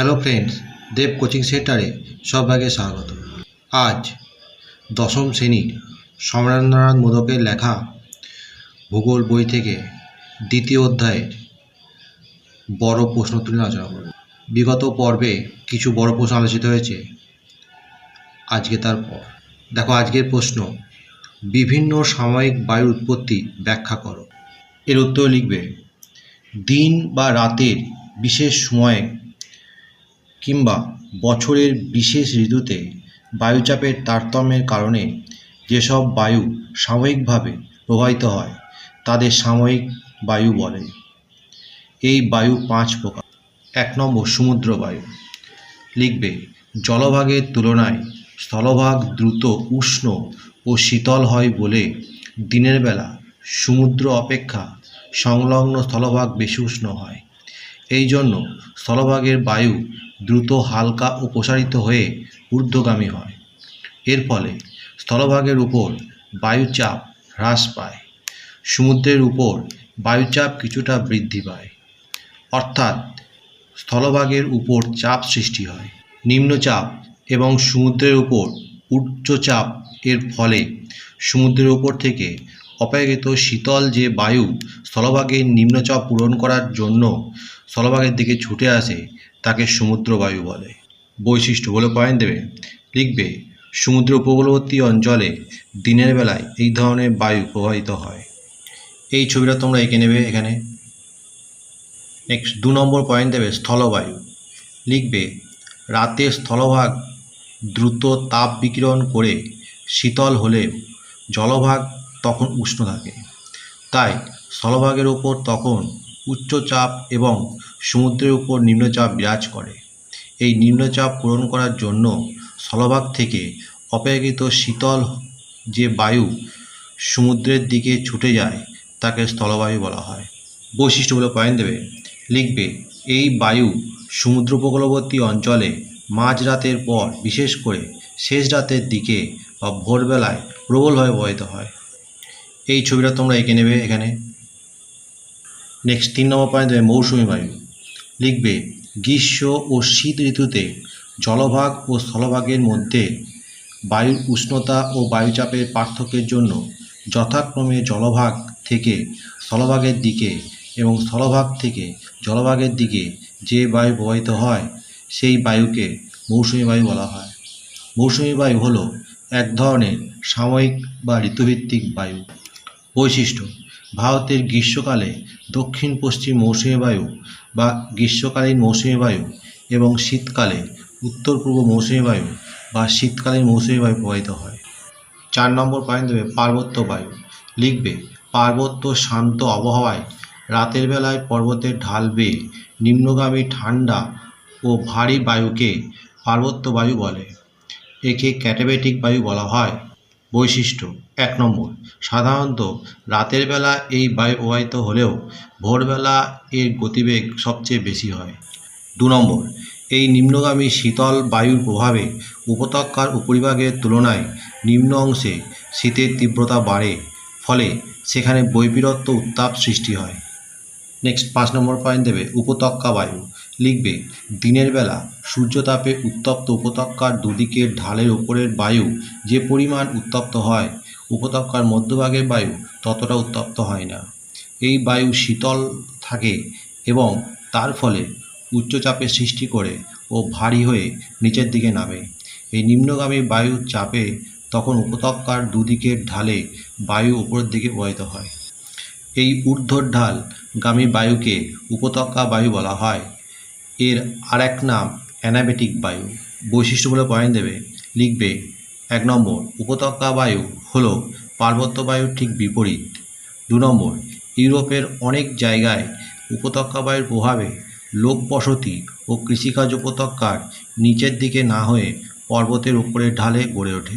Hello friends দেব coaching সেন্টারে সবাইকে স্বাগত। আজ দশম শ্রেণির সমরেন্দ্রনাথ মোদকের লেখা ভূগোল বই থেকে দ্বিতীয় অধ্যায়ের বড় প্রশ্ন তুলে আলোচনা করব। বিগত পর্বে কিছু বড় প্রশ্ন আলোচিত হয়েছে। আজকে তার পর। দেখো, আজকের প্রশ্ন, বিভিন্ন সাময়িক বায়ুর উৎপত্তি ব্যাখ্যা করো। এর উত্তর লিখবে, দিন বা রাতের বিশেষ সময়ে কিংবা বছরের বিশেষ ঋতুতে বায়ুচাপের তারতম্যের কারণে যেসব বায়ু সাময়িকভাবে প্রবাহিত হয়, তাদের সাময়িক বায়ু বলে। এই বায়ু পাঁচ প্রকার। এক নম্বর, সমুদ্র বায়ু। লিখবে, জলভাগের তুলনায় স্থলভাগ দ্রুত উষ্ণ ও শীতল হয় বলে দিনের বেলা সমুদ্র অপেক্ষা সংলগ্ন স্থলভাগ বেশি উষ্ণ হয়। এই জন্য স্থলভাগের বায়ু দ্রুত হালকা ও প্রসারিত হয়ে ঊর্ধ্বগামী হয়। এর ফলে স্থলভাগের উপর বায়ুচাপ হ্রাস পায়। সমুদ্রের উপর বায়ুচাপ কিছুটা বৃদ্ধি পায়। অর্থাৎ স্থলভাগের উপর চাপ সৃষ্টি হয়। নিম্নচাপ এবং সমুদ্রের উপর উচ্চচাপ এর ফলে সমুদ্রের উপর থেকে অপেক্ষিত শীতল যে বায়ু স্থলভাগের নিম্নচাপ পূরণ করার জন্য স্থলভাগের দিকে ছুটে আসে তাকে সমুদ্র বায়ু বলে। বৈশিষ্ট্য বলে পয়েন্ট দেবে। লিখবে, সমুদ্র উপকূলবর্তী অঞ্চলে দিনের বেলায় এই ধরনের বায়ু প্রবাহিত হয়। এই ছবিটা তোমরা এঁকে নেবে এখানে। নেক্সট দু নম্বর পয়েন্ট দেবে স্থলবায়ু। লিখবে, রাতে স্থলভাগ দ্রুত তাপ বিকিরণ করে শীতল হলেও জলভাগ তখন উষ্ণ থাকে। তাই স্থলভাগের ওপর তখন উচ্চচাপ এবং সমুদ্রের উপর নিম্নচাপ বিরাজ করে। এই নিম্নচাপ পূরণ করার জন্য স্থলভাগ থেকে অপেক্ষিত শীতল যে বায়ু সমুদ্রের দিকে ছুটে যায়, তাকে স্থলবায়ু বলা হয়। বৈশিষ্ট্যগুলো পয়েন্ট দেবে। লিখবে, এই বায়ু সমুদ্র উপকূলবর্তী অঞ্চলে মাঝরাতের পর, বিশেষ করে শেষ রাতের দিকে বা ভোরবেলায় প্রবলভাবে প্রবাহিত হয়। এই ছবিটা তোমরা এঁকে নেবে এখানে। নেক্সট তিন নম্বর পয়েন্ট দেবে মৌসুমি বায়ু। লিখবে গ্রীষ্ম ও শীত ঋতুতে জলভাগ ও স্থলভাগের মধ্যে বায়ুর উষ্ণতা ও বায়ুচাপের পার্থক্যের জন্য যথাক্রমে জলভাগ থেকে স্থলভাগের দিকে এবং স্থলভাগ থেকে জলভাগের দিকে যে বায়ু প্রবাহিত হয়, সেই বায়ুকে মৌসুমি বায়ু বলা হয়। মৌসুমি বায়ু হলো এক ধরনের সাময়িক বা ঋতুভিত্তিক বায়ু। বৈশিষ্ট্য ভারতের গ্রীষ্মকালে দক্ষিণ পশ্চিম মৌসুমি বায়ু বা গ্রীষ্মকালীন মৌসুমি বায়ু এবং শীতকালে উত্তর পূর্ব মৌসুমি বায়ু বা শীতকালীন মৌসুমি বায়ু প্রবাহিত হয়। চার নম্বর পয়েন্ট দেবে পার্বত্য বায়ু। লিখবে, পার্বত্য শান্ত আবহাওয়ায় রাতের বেলায় পর্বতের ঢাল বেয়ে নিম্নগামী ঠান্ডা ও ভারী বায়ুকে পার্বত্য বায়ু বলে। একে ক্যাটাবেটিক বায়ু বলা হয়। বৈশিষ্ট্য। এক নম্বর, সাধারণত রাতের বেলা এই বায়ু প্রবাহিত হলেও ভোরবেলা এর গতিবেগ সবচেয়ে বেশি হয়। দু নম্বর, এই নিম্নগামী শীতল বায়ুর প্রভাবে উপত্যকার উপরিভাগের তুলনায় নিম্ন অংশে শীতের তীব্রতা বাড়ে, ফলে সেখানে বৈপরত্য উত্তাপ সৃষ্টি হয়। নেক্সট পাঁচ নম্বর পয়েন্ট দেবে উপত্যকা বায়ু। লিখবে, দিনের বেলা সূর্যতাপে উত্তপ্ত উপত্যকার দুদিকের ঢালের ওপরের বায়ু যে পরিমাণ উত্তপ্ত হয়, উপত্যকার মধ্যভাগের বায়ু ততটা উত্তপ্ত হয় না। এই বায়ু শীতল থাকে এবং তার ফলে উচ্চচাপের সৃষ্টি করে ও ভারী হয়ে নিচের দিকে নামে। এই নিম্নগামী বায়ুর চাপে তখন উপত্যকার দুদিকের ঢালে বায়ু উপরের দিকে প্রবাহিত হয়। এই ঊর্ধ্বঢাল গামী বায়ুকে উপত্যকা বায়ু বলা হয়। এর আর এক নাম অ্যানাবেটিক বায়ু। বৈশিষ্ট্য বলে পয়েন্ট দেবে, লিখবে, এক নম্বর, উপত্যকা বায়ু হল পার্বত্য বায়ুর ঠিক বিপরীত। দু নম্বর, ইউরোপের অনেক জায়গায় উপত্যকা বায়ুর প্রভাবে লোকবসতি ও কৃষিকাজ উপত্যকার নিচের দিকে না হয়ে পর্বতের উপরের ঢালে গড়ে ওঠে।